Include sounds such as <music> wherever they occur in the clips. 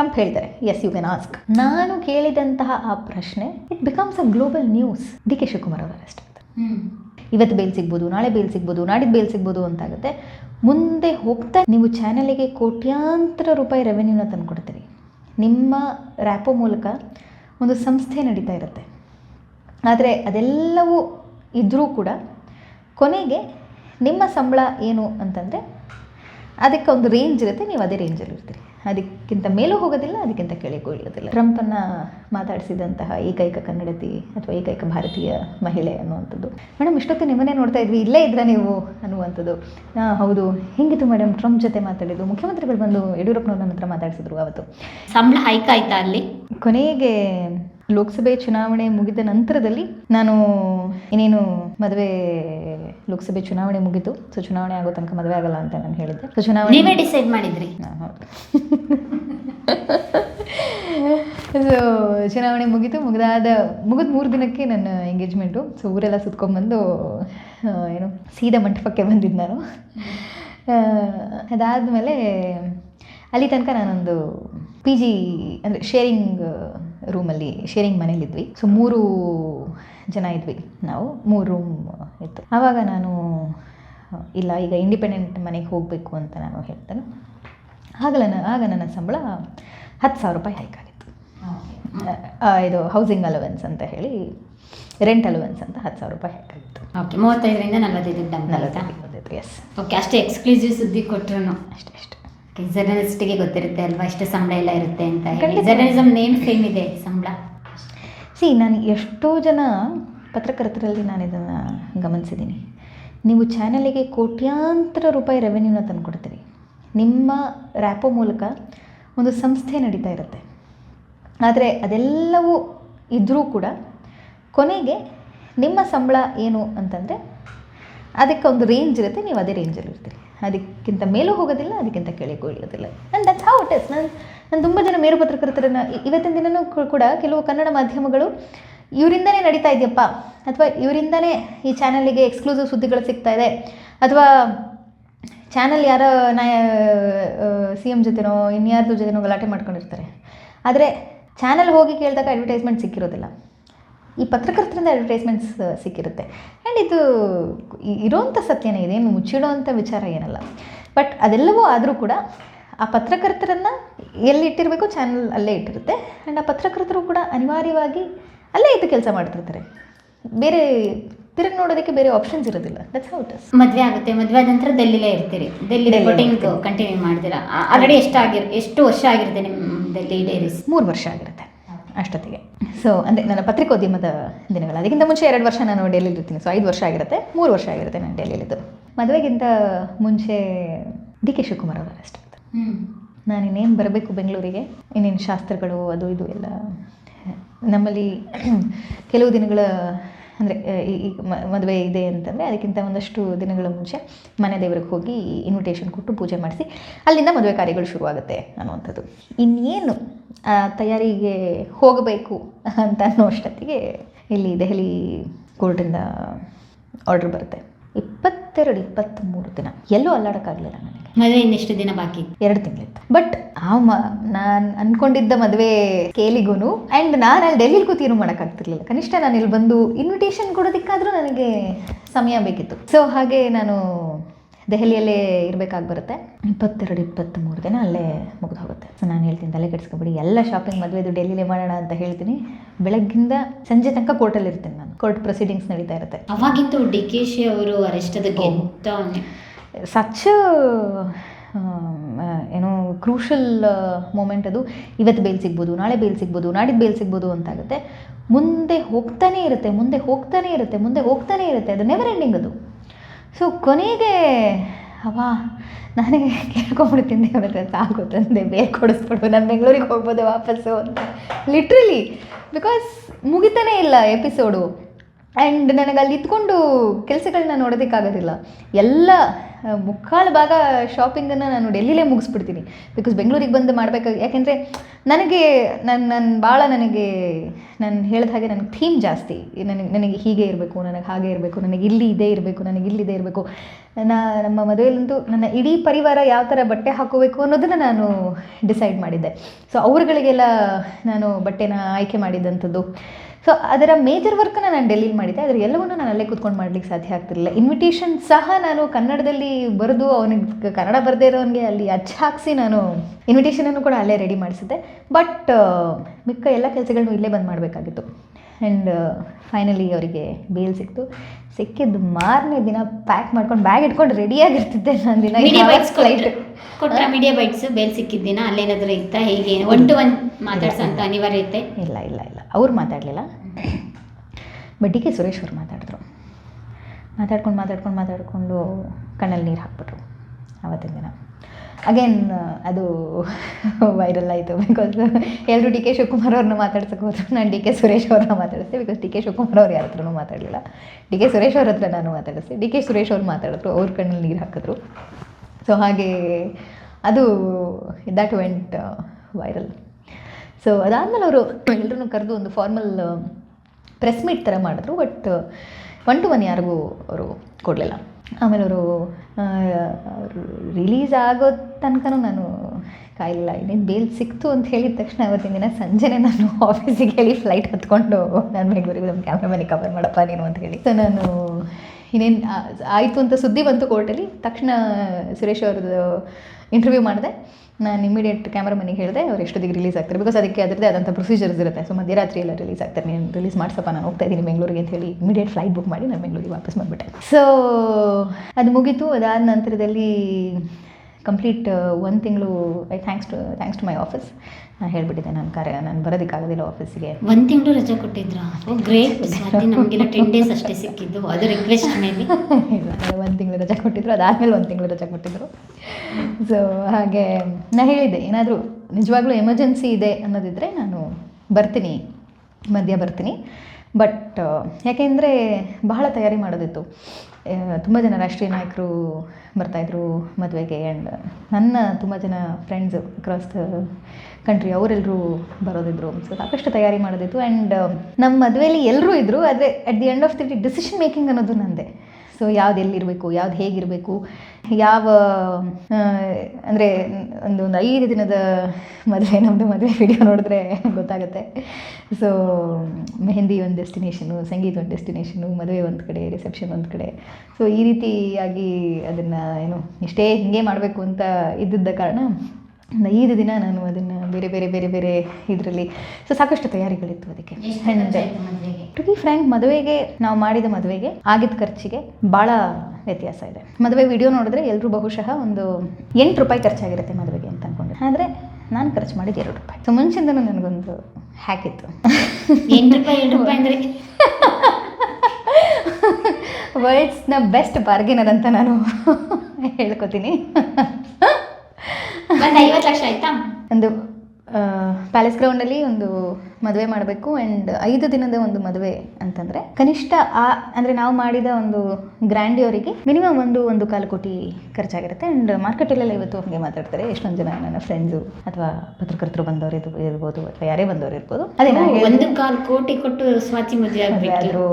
Trump ಹೇಳ್ತಾರೆ yes you can ask ನಾನು ಕೇಳಿದಂತಹ ಆ ಪ್ರಶ್ನೆ it becomes a global news D K Shivakumar ಅವರ ಅಷ್ಟೇ. ಇವತ್ತು ಬೇಲ್ ಸಿಗ್ಬೋದು ನಾಳೆ ಬೇಲ್ ಸಿಗ್ಬೋದು ನಾಡಿದ್ದು ಬೇಲ್ ಸಿಗ್ಬೋದು ಅಂತಾಗುತ್ತೆ. ಮುಂದೆ ಹೋಗ್ತಾ ನೀವು ಚಾನಲಿಗೆ ಕೋಟ್ಯಾಂತರ ರೂಪಾಯಿ ರೆವೆನ್ಯೂನ ತಂದುಕೊಡ್ತೀರಿ ನಿಮ್ಮ ರ್ಯಾಪೋ ಮೂಲಕ ಒಂದು ಸಂಸ್ಥೆ ನಡೀತಾ ಇರುತ್ತೆ. ಆದರೆ ಅದೆಲ್ಲವೂ ಇದ್ದರೂ ಕೂಡ ಕೊನೆಗೆ ನಿಮ್ಮ ಸಂಬಳ ಏನು ಅಂತಂದರೆ ಅದಕ್ಕೆ ಒಂದು ರೇಂಜ್ ಇರುತ್ತೆ ನೀವು ಅದೇ ರೇಂಜಲ್ಲಿ ಇರ್ತೀರಿ ಅದಕ್ಕಿಂತ ಮೇಲೂ ಹೋಗೋದಿಲ್ಲ ಅದಕ್ಕಿಂತ ಕೆಳಗೂ ಇಳಿಯೋದಿಲ್ಲ ಟ್ರಂಪನ್ನು ಮಾತಾಡಿಸಿದಂತಹ ಏಕೈಕ ಕನ್ನಡತಿ ಅಥವಾ ಏಕೈಕ ಭಾರತೀಯ ಮಹಿಳೆ ಅನ್ನುವಂಥದ್ದು. ಮೇಡಮ್ ಇಷ್ಟೊತ್ತು ನಿಮ್ಮನ್ನೇ ನೋಡ್ತಾ ಇದ್ವಿ ಇಲ್ಲೇ ಇದ್ರೆ ನೀವು ಅನ್ನುವಂಥದ್ದು. ಹಾಂ ಹೌದು. ಹೆಂಗಿತ್ತು ಮೇಡಮ್ ಟ್ರಂಪ್ ಜೊತೆ ಮಾತಾಡಿದ್ದು? ಮುಖ್ಯಮಂತ್ರಿಗಳು ಬಂದು ಯಡಿಯೂರಪ್ಪನವ್ರ ಹತ್ರ ಮಾತಾಡಿಸಿದ್ರು ಅವತ್ತು. ಸಂಬಳ ಹೈಕ್ ಆಯ್ತಾ ಅಲ್ಲಿ? ಕೊನೆಗೆ ಲೋಕಸಭೆ ಚುನಾವಣೆ ಮುಗಿದ ನಂತರದಲ್ಲಿ ನಾನು ಇನ್ನೇನು ಮದುವೆ ಲೋಕಸಭೆ ಚುನಾವಣೆ ಮುಗಿತು. ಸೊ ಚುನಾವಣೆ ಆಗೋ ತನಕ ಮದುವೆ ಆಗಲ್ಲ ಅಂತ ನಾನು ಹೇಳಿದ್ದೆ. ಸೊ ಚುನಾವಣೆ ನೀವೇ ಡಿಸೈಡ್ ಮಾಡಿದ್ರಿ. ಸೊ <laughs> ಚುನಾವಣೆ ಮುಗಿತು. ಮುಗಿದಾದ ಮುಗಿದ ಮೂರು ದಿನಕ್ಕೆ ನನ್ನ ಎಂಗೇಜ್ಮೆಂಟು ಸೊ ಊರೆಲ್ಲ ಸುತ್ಕೊಂಡ್ಬಂದು ಏನು ಸೀದಾ ಮಂಟಪಕ್ಕೆ ಬಂದಿದ್ದು ನಾನು. ಅದಾದಮೇಲೆ ಅಲ್ಲಿ ತನಕ ನಾನೊಂದು ಪಿ ಜಿ ಅಂದರೆ ಶೇರಿಂಗ್ ರೂಮಲ್ಲಿ ಶೇರಿಂಗ್ ಮನೇಲಿದ್ವಿ. ಸೊ ಮೂರು ಜನ ಇದ್ವಿ ನಾವು. ಮೂರು ರೂಮ್ ಇತ್ತು. ಆವಾಗ ನಾನು ಇಲ್ಲ ಈಗ ಇಂಡಿಪೆಂಡೆಂಟ್ ಮನೆಗೆ ಹೋಗಬೇಕು ಅಂತ ನಾನು ಹೇಳ್ತೇನೆ. ಆಗಲ ಆಗ ನನ್ನ ಸಂಬಳ ಹತ್ತು ಸಾವಿರ ರೂಪಾಯಿ ಹೈಕ್ ಆಗಿತ್ತು. ಇದು ಹೌಸಿಂಗ್ ಅಲವೆನ್ಸ್ ಅಂತ ಹೇಳಿ ರೆಂಟ್ ಅಲವೆನ್ಸ್ ಅಂತ ಹತ್ತು ಸಾವಿರ ರೂಪಾಯಿ ಹೈಕ್ ಆಗಿತ್ತು. ಓಕೆ ಮೂವತ್ತೈದರಿಂದ ನಲವತ್ತೈದು ನಲವತ್ತೈದು ಎಸ್ ಓಕೆ ಅಷ್ಟೇ ಎಕ್ಸ್ಕ್ಲೂಸಿವ್ ಸುದ್ದಿ ಕೊಟ್ಟರು ಅಷ್ಟೇ ಅಷ್ಟೇ. ಜರ್ನಲಿಸ್ಟಿಗೆ ಗೊತ್ತಿರುತ್ತೆ ಅಲ್ವಾ ಇಷ್ಟು ಸಂಬಳ ಎಲ್ಲ ಇರುತ್ತೆ ಅಂತ. ಜರ್ನಲಿಸಮ್ ನೇಮ್ ಫೇಮ್ ಇದೆ ಸಂಬಳ. ಸಿ ನಾನು ಎಷ್ಟೋ ಜನ ಪತ್ರಕರ್ತರಲ್ಲಿ ನಾನು ಇದನ್ನು ಗಮನಿಸಿದ್ದೀನಿ. ನೀವು ಚಾನಲಿಗೆ ಕೋಟ್ಯಾಂತರ ರೂಪಾಯಿ ರೆವೆನ್ಯೂನ ತಂದುಕೊಡ್ತೀರಿ. ನಿಮ್ಮ ರ್ಯಾಪೋ ಮೂಲಕ ಒಂದು ಸಂಸ್ಥೆ ನಡೀತಾ ಇರುತ್ತೆ. ಆದರೆ ಅದೆಲ್ಲವೂ ಇದ್ದರೂ ಕೂಡ ಕೊನೆಗೆ ನಿಮ್ಮ ಸಂಬಳ ಏನು ಅಂತಂದರೆ ಅದಕ್ಕೆ ಒಂದು ರೇಂಜ್ ಇರುತ್ತೆ, ನೀವು ಅದೇ ರೇಂಜಲ್ಲಿ ಇರ್ತೀರಿ. ಅದಕ್ಕಿಂತ ಮೇಲೂ ಹೋಗೋದಿಲ್ಲ, ಅದಕ್ಕಿಂತ ಕೆಳಗೂ ಇಳಿಯೋದಿಲ್ಲ. And that's how it is ನಾನು ನಾನು ತುಂಬ ಜನ ಮೇರು ಪತ್ರಕರ್ತರನ್ನು ಇವತ್ತಿನ ದಿನವೂ ಕೂಡ ಕೆಲವು ಕನ್ನಡ ಮಾಧ್ಯಮಗಳು ಇವರಿಂದನೇ ನಡೀತಾ ಇದೆಯಪ್ಪ? ಅಥವಾ ಇವರಿಂದನೇ ಈ ಚಾನಲಿಗೆ ಎಕ್ಸ್ಕ್ಲೂಸಿವ್ ಸುದ್ದಿಗಳು ಸಿಗ್ತಾ ಇದೆ? ಅಥವಾ ಚಾನಲ್ ಯಾರೋ ನಾಯ ಸಿ ಎಂ ಜೊತೆನೋ, ಇನ್ಯಾರ್ದು ಜೊತೆನೋ ಗಲಾಟೆ ಮಾಡ್ಕೊಂಡಿರ್ತಾರೆ. ಆದರೆ ಚಾನಲ್ ಹೋಗಿ ಕೇಳಿದಾಗ ಅಡ್ವರ್ಟೈಸ್ಮೆಂಟ್ ಸಿಕ್ಕಿರೋದಿಲ್ಲ. ಈ ಪತ್ರಕರ್ತರಿಂದ ಅಡ್ವರ್ಟೈಸ್ಮೆಂಟ್ಸ್ ಸಿಕ್ಕಿರುತ್ತೆ. ಆ್ಯಂಡ್ ಇದು ಇರೋವಂಥ ಸತ್ಯನೇ, ಇದೇನು ಮುಚ್ಚಿಡೋವಂಥ ವಿಚಾರ ಏನಲ್ಲ. ಬಟ್ ಅದೆಲ್ಲವೂ ಆದರೂ ಕೂಡ ಆ ಪತ್ರಕರ್ತರನ್ನು ಎಲ್ಲಿ ಇಟ್ಟಿರಬೇಕು ಚಾನಲ್ ಅಲ್ಲೇ ಇಟ್ಟಿರುತ್ತೆ. ಆ್ಯಂಡ್ ಆ ಪತ್ರಕರ್ತರು ಕೂಡ ಅನಿವಾರ್ಯವಾಗಿ ಅಲ್ಲೇ ಇದ್ದು ಕೆಲಸ ಮಾಡ್ತಿರ್ತಾರೆ. ಬೇರೆ ತಿರುಗಿ ನೋಡೋದಕ್ಕೆ ಬೇರೆ ಆಪ್ಷನ್ಸ್ ಇರೋದಿಲ್ಲ. ದಟ್ಸ್ ಹೌ ಇಟ್ ಇಸ್ ಮದುವೆ ಆಗುತ್ತೆ. ಮದುವೆ ಆದ ನಂತರ ಡೆಲ್ಲಿಲೇ ಇರ್ತೀರಿ. ಡೆಲ್ಲಿ ಬೋಟಿಂಗ್. ಕಂಟಿನ್ಯೂ ಮಾಡ್ತೀರಾ? ಆಲ್ರೆಡಿ ಎಷ್ಟು ಆಗಿರ್ ಎಷ್ಟು ವರ್ಷ ಆಗಿರುತ್ತೆ ನಿಮ್ಮ ಡೆಲ್ಲಿ ಡೈರೀಸ್ ಮೂರು ವರ್ಷ ಆಗಿರುತ್ತೆ. ಅಷ್ಟೊತ್ತಿಗೆ. ಸೊ ಅಂದರೆ ನನ್ನ ಪತ್ರಿಕೋದ್ಯಮದ ದಿನಗಳು. ಅದಕ್ಕಿಂತ ಮುಂಚೆ ಎರಡು ವರ್ಷ ನಾನು ಡೆಲ್ಲಿಲಿ ಇರ್ತೀನಿ. ಸೊ ಐದು ವರ್ಷ ಆಗಿರುತ್ತೆ. ಮೂರು ವರ್ಷ ಆಗಿರುತ್ತೆ ನಾನು ಡೆಲ್ಲಿಲಿದ್ದು ಮದುವೆಗಿಂತ ಮುಂಚೆ ಡಿ ಕೆ ಶಿವಕುಮಾರ್ ಅವರ ಅಷ್ಟೇ ನಾನು ಇನ್ನೇನು ಬರಬೇಕು ಬೆಂಗಳೂರಿಗೆ? ಇನ್ನೇನು ಶಾಸ್ತ್ರಗಳು ಅದು ಇದು ಎಲ್ಲ ನಮ್ಮಲ್ಲಿ ಕೆಲವು ದಿನಗಳ, ಅಂದರೆ ಈಗ ಮದುವೆ ಇದೆ ಅಂತಂದರೆ ಅದಕ್ಕಿಂತ ಒಂದಷ್ಟು ದಿನಗಳ ಮುಂಚೆ ಮನೆ ದೇವರಿಗೆ ಹೋಗಿ ಇನ್ವಿಟೇಷನ್ ಕೊಟ್ಟು ಪೂಜೆ ಮಾಡಿಸಿ ಅಲ್ಲಿಂದ ಮದುವೆ ಕಾರ್ಯಗಳು ಶುರುವಾಗುತ್ತೆ ಅನ್ನುವಂಥದ್ದು. ಇನ್ನೇನು ತಯಾರಿಗೆ ಹೋಗಬೇಕು ಅಂತ ಅನ್ನೋಷ್ಟೊತ್ತಿಗೆ ಇಲ್ಲಿ ದೆಹಲಿ ಕೋರ್ಟಿಂದ ಆರ್ಡ್ರ್ ಬರುತ್ತೆ. ಇಪ್ಪತ್ತೆರಡು, ಇಪ್ಪತ್ತ್ಮೂರು ದಿನ. ಎಲ್ಲೂ ಅಲ್ಲಾಡೋಕ್ಕಾಗಲಿಲ್ಲ ನನಗೆ. ಮದುವೆ ಇನ್ನೆಷ್ಟು ದಿನ ಬಾಕಿ? ಎರಡು ತಿಂಗಳಿತ್ತು ಬಟ್ ಆ ಮ ನಾನು ಅನ್ಕೊಂಡಿದ್ದ ಮದುವೆ ಸ್ಕೇಲಿಗೂ ಆ್ಯಂಡ್ ನಾನು ಅಲ್ಲಿ ಡೆಲ್ಲಿಲಿ ಕೂತು ಏನು ಮಾಡೋಕ್ಕಾಗ್ತಿರ್ಲಿಲ್ಲ ಕನಿಷ್ಠ ನಾನು ಇಲ್ಲಿ ಬಂದು ಇನ್ವಿಟೇಷನ್ ಕೊಡೋದಿಕ್ಕಾದ್ರೂ ನನಗೆ ಸಮಯ ಬೇಕಿತ್ತು. ಸೊ ಹಾಗೆ ನಾನು ದೆಹಲಿಯಲ್ಲೇ ಇರಬೇಕಾಗಿ ಬರುತ್ತೆ. ಇಪ್ಪತ್ತೆರಡು ಇಪ್ಪತ್ತ್ಮೂರು ದಿನ ಅಲ್ಲೇ ಮುಗಿದು ಹೋಗುತ್ತೆ. ಸೊ ನಾನು ಹೇಳ್ತೀನಿ ತಲೆ ಕೆಡಿಸ್ಕೊಬಿಡಿ. ಎಲ್ಲ ಶಾಪಿಂಗ್ ಮದುವೆದು ಡೆಲ್ಲಿಲೇ ಮಾಡೋಣ ಅಂತ ಹೇಳ್ತೀನಿ. ಬೆಳಗ್ಗಿಂದ ಸಂಜೆ ತನಕ ಕೋರ್ಟಲ್ಲಿ ಇರ್ತೀನಿ ನಾನು. ಕೋರ್ಟ್ ಪ್ರೊಸೀಡಿಂಗ್ಸ್ ನಡೀತಾ ಇರುತ್ತೆ. ಅವಾಗಿಂತೂ ಡಿ ಕೆ ಶಿ ಅವರು ಅರೆಸ್ಟ್ ಅದಕ್ಕೆ ಎಂತ ಸಚ್ ಏನೋ ಕ್ರೂಷಲ್ ಮೂಮೆಂಟ್ ಅದು. ಇವತ್ತು ಬೇಲ್ ಸಿಗ್ಬೋದು, ನಾಳೆ ಬೇಲ್ ಸಿಗ್ಬೋದು, ನಾಡಿದ್ದು ಬೇಲ್ ಸಿಗ್ಬೋದು ಅಂತಾಗುತ್ತೆ. ಮುಂದೆ ಹೋಗ್ತಾನೇ ಇರುತ್ತೆ, ಮುಂದೆ ಹೋಗ್ತಾನೇ ಇರುತ್ತೆ, ಮುಂದೆ ಹೋಗ್ತಾನೇ ಇರುತ್ತೆ. ಅದು ನೆವರ್ ಎಂಡಿಂಗ್ ಅದು. ಸೊ ಕೊನೆಗೆ ಅವಾ ನನಗೆ ಕೇಳ್ಕೊಂಬಿಡ್ತೀನಿ ಹತ್ರ, ಸಾಕು ತಂದೆ ಬೇಗ ಕೊಡಿಸ್ಬಿಡು, ನಾನು ಬೆಂಗಳೂರಿಗೆ ಹೋಗ್ಬೋದು ವಾಪಸ್ಸು ಅಂತ. ಲಿಟ್ರಲಿ ಬಿಕಾಸ್ ಮುಗಿತಾನೇ ಇಲ್ಲ ಎಪಿಸೋಡು ಆ್ಯಂಡ್ ನನಗೆ ಅಲ್ಲಿ ಇದ್ಕೊಂಡು ಕೆಲಸಗಳನ್ನ ನೋಡೋದಕ್ಕಾಗೋದಿಲ್ಲ. ಎಲ್ಲ ಮುಕ್ಕಾಲು ಭಾಗ ಶಾಪಿಂಗನ್ನು ನಾನು ಡೆಲ್ಲಿಲೇ ಮುಗಿಸ್ಬಿಡ್ತೀನಿ. ಬಿಕಾಸ್ ಬೆಂಗಳೂರಿಗೆ ಬಂದು ಮಾಡಬೇಕಾಗಿ, ಯಾಕೆಂದರೆ ನನಗೆ ನನ್ನ ನನ್ನ ಭಾಳ ನನಗೆ, ನಾನು ಹೇಳಿದ ಹಾಗೆ ನನಗೆ ಥೀಮ್ ಜಾಸ್ತಿ. ನನಗೆ ನನಗೆ ಹೀಗೆ ಇರಬೇಕು, ನನಗೆ ಹಾಗೆ ಇರಬೇಕು, ನನಗೆ ಇಲ್ಲಿ ಇದೇ ಇರಬೇಕು, ನನಗೆ ಇಲ್ಲಿ ಇದೇ ಇರಬೇಕು. ನಾ, ನಮ್ಮ ಮದುವೆಯಲ್ಲಂತೂ ನನ್ನ ಇಡೀ ಪರಿವಾರ ಯಾವ ಥರ ಬಟ್ಟೆ ಹಾಕೋಬೇಕು ಅನ್ನೋದನ್ನು ನಾನು ಡಿಸೈಡ್ ಮಾಡಿದ್ದೆ. ಸೊ ಅವರುಗಳಿಗೆಲ್ಲ ನಾನು ಬಟ್ಟೆನ ಆಯ್ಕೆ ಮಾಡಿದ್ದಂಥದ್ದು ಸೊ ಅದರ ಮೇಜರ್ ವರ್ಕನ್ನು ನಾನು ಡೆಲ್ಲಿಲಿ ಮಾಡಿದ್ದೆ. ಅದರ ಎಲ್ಲವನ್ನೂ ನಾನು ಅಲ್ಲೇ ಕೂತ್ಕೊಂಡು ಮಾಡ್ಲಿಕ್ಕೆ ಸಾಧ್ಯ ಆಗ್ತಿರಲಿಲ್ಲ. ಇನ್ವಿಟೇಷನ್ ಸಹ ನಾನು ಕನ್ನಡದಲ್ಲಿ ಬರೆದು ಅವನಿಗೆ ಕನ್ನಡ ಬರದೇ ಇರೋನಿಗೆ ಅಲ್ಲಿ ಅಚ್ಚ ಹಾಕಿಸಿ ನಾನು ಇನ್ವಿಟೇಷನನ್ನು ಕೂಡ ಅಲ್ಲೇ ರೆಡಿ ಮಾಡಿಸಿದ್ದೆ. ಬಟ್ ಮಿಕ್ಕ ಎಲ್ಲ ಕೆಲಸಗಳನ್ನು ಇಲ್ಲೇ ಬಂದು ಮಾಡಬೇಕಾಗಿತ್ತು. ಆ್ಯಂಡ್ ಫೈನಲಿ ಅವರಿಗೆ ಬೇಲ್ ಸಿಕ್ತು. ಸಿಕ್ಕಿದ್ದು ಮಾರನೇ ದಿನ ಪ್ಯಾಕ್ ಮಾಡ್ಕೊಂಡು ಬ್ಯಾಗ್ ಇಟ್ಕೊಂಡು ರೆಡಿಯಾಗಿರ್ತಿದ್ದೆ ನಾನು ದಿನ. ಫ್ಲೈಟ್ ಕೊಟ್ರ ಮೀಡಿಯಾ ಬೈಟ್ಸ್ ಬೇಲ್ ಸಿಕ್ಕಿದ್ದಿನ ಅಲ್ಲೇನಾದರೂ ಇತ್ತ ಹೇಗೆ? ಒನ್ ಟು ಒನ್ ಮಾತಾಡ್ಸಂತ ಅನಿವಾರ್ಯತೆ? ಇಲ್ಲ ಇಲ್ಲ ಇಲ್ಲ. ಅವ್ರು ಮಾತಾಡಲಿಲ್ಲ. ಬಟ್ ಡಿ ಕೆ ಸುರೇಶ್ ಅವ್ರು ಮಾತಾಡಿದ್ರು. ಮಾತಾಡ್ಕೊಂಡು ಮಾತಾಡ್ಕೊಂಡು ಮಾತಾಡಿಕೊಂಡು ಕಣ್ಣಲ್ಲಿ ನೀರು ಹಾಕ್ಬಿಟ್ರು ಆವತ್ತಿನ ದಿನ. ಅಗೇನ್ ಅದು ವೈರಲ್ ಆಯಿತು ಬಿಕಾಸ್ ಎಲ್ಲರೂ ಡಿ ಕೆ ಶಿವಕುಮಾರ್ ಅವ್ರನ್ನ ಮಾತಾಡ್ಸಕ್ಕೆ ಹೋದ್ರು. ನಾನು ಡಿ ಕೆ ಸುರೇಶ್ ಅವ್ರನ್ನ ಮಾತಾಡಿಸ್ದೆ ಬಿಕಾಸ್ ಡಿ ಕೆ ಶಿವಕುಮಾರ್ ಅವ್ರು ಯಾರ ಹತ್ರನೂ ಮಾತಾಡಲಿಲ್ಲ. ಡಿ ಕೆ ಸುರೇಶ್ ಅವ್ರ ಹತ್ರ ನಾನು ಮಾತಾಡಿಸ್ದೆ. ಡಿ ಕೆ ಸುರೇಶ್ ಅವ್ರು ಮಾತಾಡಿದ್ರು ಅವ್ರ ಕಣ್ಣಲ್ಲಿ ನೀರು ಹಾಕಿದ್ರು. ಸೊ ಹಾಗೆ ಅದು ದಟ್ ವೆಂಟ್ ವೈರಲ್ ಸೊ ಅದಾದಮೇಲೆ ಅವರು ಎಲ್ಲರೂ ಕರೆದು ಒಂದು ಫಾರ್ಮಲ್ ಪ್ರೆಸ್ ಮೀಟ್ ಥರ ಮಾಡಿದ್ರು. ಬಟ್ ಒನ್ ಟು ಒನ್ ಯಾರಿಗೂ ಅವರು ಕೊಡಲಿಲ್ಲ. ಆಮೇಲೆ ಅವರು ರಿಲೀಸ್ ಆಗೋ ತನಕನೂ ನಾನು ಕಾಯಿಲ್ಲ ಇನ್ನೇನು ಬೇಲ್ ಸಿಕ್ತು ಅಂತ ಹೇಳಿದ ತಕ್ಷಣ ಅವತ್ತಿನ ದಿನ ಸಂಜೆನೇ ನಾನು <laughs> ಆಫೀಸಿಗೆ ಹೇಳಿ ಫ್ಲೈಟ್ ಹತ್ಕೊಂಡು ನಾನು ಬೆಂಗಳೂರಿಗೆ ನಮ್ಮ ಕ್ಯಾಮ್ರಾಮನಿಗೆ ಕವರ್ ಮಾಡಪ್ಪ ನೀನು ಅಂತ ಹೇಳಿ. ಸೊ ನಾನು ಇನ್ನೇನು ಆಯಿತು ಅಂತ ಸುದ್ದಿ ಬಂತು ಕೋರ್ಟಲ್ಲಿ. ತಕ್ಷಣ ಸುರೇಶ್ ಅವ್ರದ್ದು ಇಂಟರ್ವ್ಯೂ ಮಾಡಿದೆ. ನಾನು ಇಮಿಡಿಯೇಟ್ ಕ್ಯಾಮ್ರಾಮನಿಗೆ ಹೇಳಿದೆ, ಅವ್ರು ಎಷ್ಟೊತ್ತಿಗೆ ರಿಲೀಸ್ ಆಗ್ತಾರೆ? ಬಿಕಾಸ್ ಅದಕ್ಕೆ ಅದರದ್ದೇ ಆದಂಥ ಪ್ರೊಸೀಜರ್ಸ್ ಇರುತ್ತೆ. ಸೊ ಮಧ್ಯರಾತ್ರಿ ಎಲ್ಲ ರಿಲೀಸ್ ಆಗ್ತಾರೆ. ನೀನು ರಿಲೀಸ್ ಮಾಡ್ಸಪ್ಪ, ನಾನು ಹೋಗ್ತಾ ಇದ್ದೀನಿ ಬೆಂಗಳೂರಿಗೆ ಅಂತ ಹೇಳಿ ಇಮಿಡಿಯೇಟ್ ಫ್ಲೈಟ್ ಬುಕ್ ಮಾಡಿ ನಾನು ಬೆಂಗಳೂರಿಗೆ ವಾಪಸ್ ಬಂದುಬಿಟ್ಟೆ. ಸೊ ಅದು ಮುಗೀತು. ಅದಾದ ನಂತರದಲ್ಲಿ ಕಂಪ್ಲೀಟ್ ಒಂದು ತಿಂಗಳು I thanks to thanks to my office ನಾನು ಹೇಳಿಬಿಟ್ಟಿದ್ದೆ ನಾನು ಕಾರ್ಯ ನಾನು ಬರೋದಕ್ಕಾಗೋದಿಲ್ಲ ಆಫೀಸಿಗೆ ಒಂದು ತಿಂಗಳು ರಜೆ ಕೊಟ್ಟಿದ್ರಾ? ಗ್ರೇಟ್ ನಮಗೆಲ್ಲ ಟೆನ್ ಡೇಸ್ ಅಷ್ಟೇ ಸಿಕ್ಕಿದ್ದು. ಅದು ರಿಕ್ವೆಸ್ಟ್ ಮೇಲೆ ಒಂದು ತಿಂಗಳು ರಜೆ ಕೊಟ್ಟಿದ್ರು ಅದಾದಮೇಲೆ ಒಂದು ತಿಂಗಳು ರಜೆ ಕೊಟ್ಟಿದ್ರು. ಸೊ ಹಾಗೆ ನಾನು ಹೇಳಿದ್ದೆ ಏನಾದರೂ ನಿಜವಾಗ್ಲೂ ಎಮರ್ಜೆನ್ಸಿ ಇದೆ ಅನ್ನೋದಿದ್ದರೆ ನಾನು ಬರ್ತೀನಿ ಮಧ್ಯ ಬರ್ತೀನಿ. ಬಟ್ ಯಾಕೆಂದರೆ ಬಹಳ ತಯಾರಿ ಮಾಡೋದಿತ್ತು. ತುಂಬ ಜನ ರಾಷ್ಟ್ರೀಯ ನಾಯಕರು ಬರ್ತಾಯಿದ್ರು ಮದುವೆಗೆ ಆ್ಯಂಡ್ ನನ್ನ ತುಂಬ ಜನ ಫ್ರೆಂಡ್ಸ್ ಅಕ್ರಾಸ್ ದ ಕಂಟ್ರಿ ಅವರೆಲ್ಲರೂ ಬರೋದಿದ್ರು. ಸೊ ಸಾಕಷ್ಟು ತಯಾರಿ ಮಾಡೋದಿತ್ತು ಆ್ಯಂಡ್ ನಮ್ಮ ಮದುವೆಯಲ್ಲಿ ಎಲ್ಲರೂ ಇದ್ದರು ಆದರೆ at the end of the decision making ಅನ್ನೋದು ನನ್ನದೇ ಸೊ ಯಾವ್ದು ಎಲ್ಲಿರಬೇಕು, ಯಾವ್ದು ಹೇಗಿರಬೇಕು ಯಾವ ಅಂದರೆ ಒಂದು ಒಂದು ಐದು ದಿನದ ಮದುವೆ ನಮ್ಮದು ಮದುವೆ ವಿಡಿಯೋ ನೋಡಿದ್ರೆ ಗೊತ್ತಾಗುತ್ತೆ. ಸೊ ಮೆಹಂದಿ ಒಂದು ಡೆಸ್ಟಿನೇಷನು ಸಂಗೀತ ಒಂದು ಡೆಸ್ಟಿನೇಷನು ಮದುವೆ ಒಂದು ಕಡೆ ರಿಸೆಪ್ಷನ್ ಒಂದು ಕಡೆ. ಸೊ ಈ ರೀತಿಯಾಗಿ ಅದನ್ನು ಏನು, ಇಷ್ಟೇ ಹಿಂಗೆ ಮಾಡಬೇಕು ಅಂತ ಇದ್ದಿದ್ದ ಕಾರಣ ಐದು ದಿನ ನಾನು ಅದನ್ನು ಬೇರೆ ಬೇರೆ ಬೇರೆ ಬೇರೆ ಇದರಲ್ಲಿ. ಸೊ ಸಾಕಷ್ಟು ತಯಾರಿಗಳಿತ್ತು ಅದಕ್ಕೆ. ಟು ಬಿ ಫ್ರ್ಯಾಂಕ್ ಮದುವೆಗೆ ನಾವು ಮಾಡಿದ ಮದುವೆಗೆ ಆಗಿದ್ದ ಖರ್ಚಿಗೆ ಭಾಳ ವ್ಯತ್ಯಾಸ ಇದೆ. ಮದುವೆ ವಿಡಿಯೋ ನೋಡಿದ್ರೆ ಎಲ್ಲರೂ ಬಹುಶಃ ಒಂದು ಎಂಟು ರೂಪಾಯಿ ಖರ್ಚಾಗಿರುತ್ತೆ ಮದುವೆಗೆ ಅಂತ ಅನ್ಕೊಂಡೆ. ಆದರೆ ನಾನು ಖರ್ಚು ಮಾಡಿದ್ದು ಎರಡು ರೂಪಾಯಿ. ಸೊ ಮುಂಚಿಂದನೂ ನನಗೊಂದು ಹ್ಯಾಕ್ ಇತ್ತು. ಎಂಟು ರೂಪಾಯಿ ಅಂದ್ರೆ? ವರ್ಲ್ಡ್ಸ್ನ ಬೆಸ್ಟ್ ಬಾರ್ಗೇನರ್ ಅಂತ ನಾನು ಹೇಳ್ಕೊತೀನಿ. ಒಂದ್ ಐವತ್ತು ಲಕ್ಷ ಆಯ್ತಾ? ಒಂದು ಪ್ಯಾಲೇಸ್ ಗ್ರೌಂಡಲ್ಲಿ ಒಂದು ಮದುವೆ ಮಾಡಬೇಕು ಆ್ಯಂಡ್ ಐದು ದಿನದ ಒಂದು ಮದುವೆ ಅಂತಂದರೆ ಕನಿಷ್ಠ ಆ ಅಂದರೆ ನಾವು ಮಾಡಿದ ಒಂದು ಗ್ರ್ಯಾಂಡಿಯವರಿಗೆ ಮಿನಿಮಮ್ ಒಂದು ಒಂದು ಕಾಲು ಕೋಟಿ ಖರ್ಚಾಗಿರುತ್ತೆ ಆ್ಯಂಡ್ ಮಾರ್ಕೆಟಲ್ಲೆಲ್ಲ ಇವತ್ತು ಹಾಗೆ ಮಾತಾಡ್ತಾರೆ. ಎಷ್ಟೊಂದು ಜನ ನನ್ನ ಫ್ರೆಂಡ್ಸು ಅಥವಾ ಪತ್ರಕರ್ತರು ಬಂದವರು ಇದು ಇರ್ಬೋದು ಅಥವಾ ಯಾರೇ ಬಂದವರು ಇರ್ಬೋದು. ಅದೇ ಒಂದು ಕಾಲು ಕೋಟಿ ಕೊಟ್ಟು ಸ್ವಾತಿ ಮದುವೆ ಆದ್ರೂ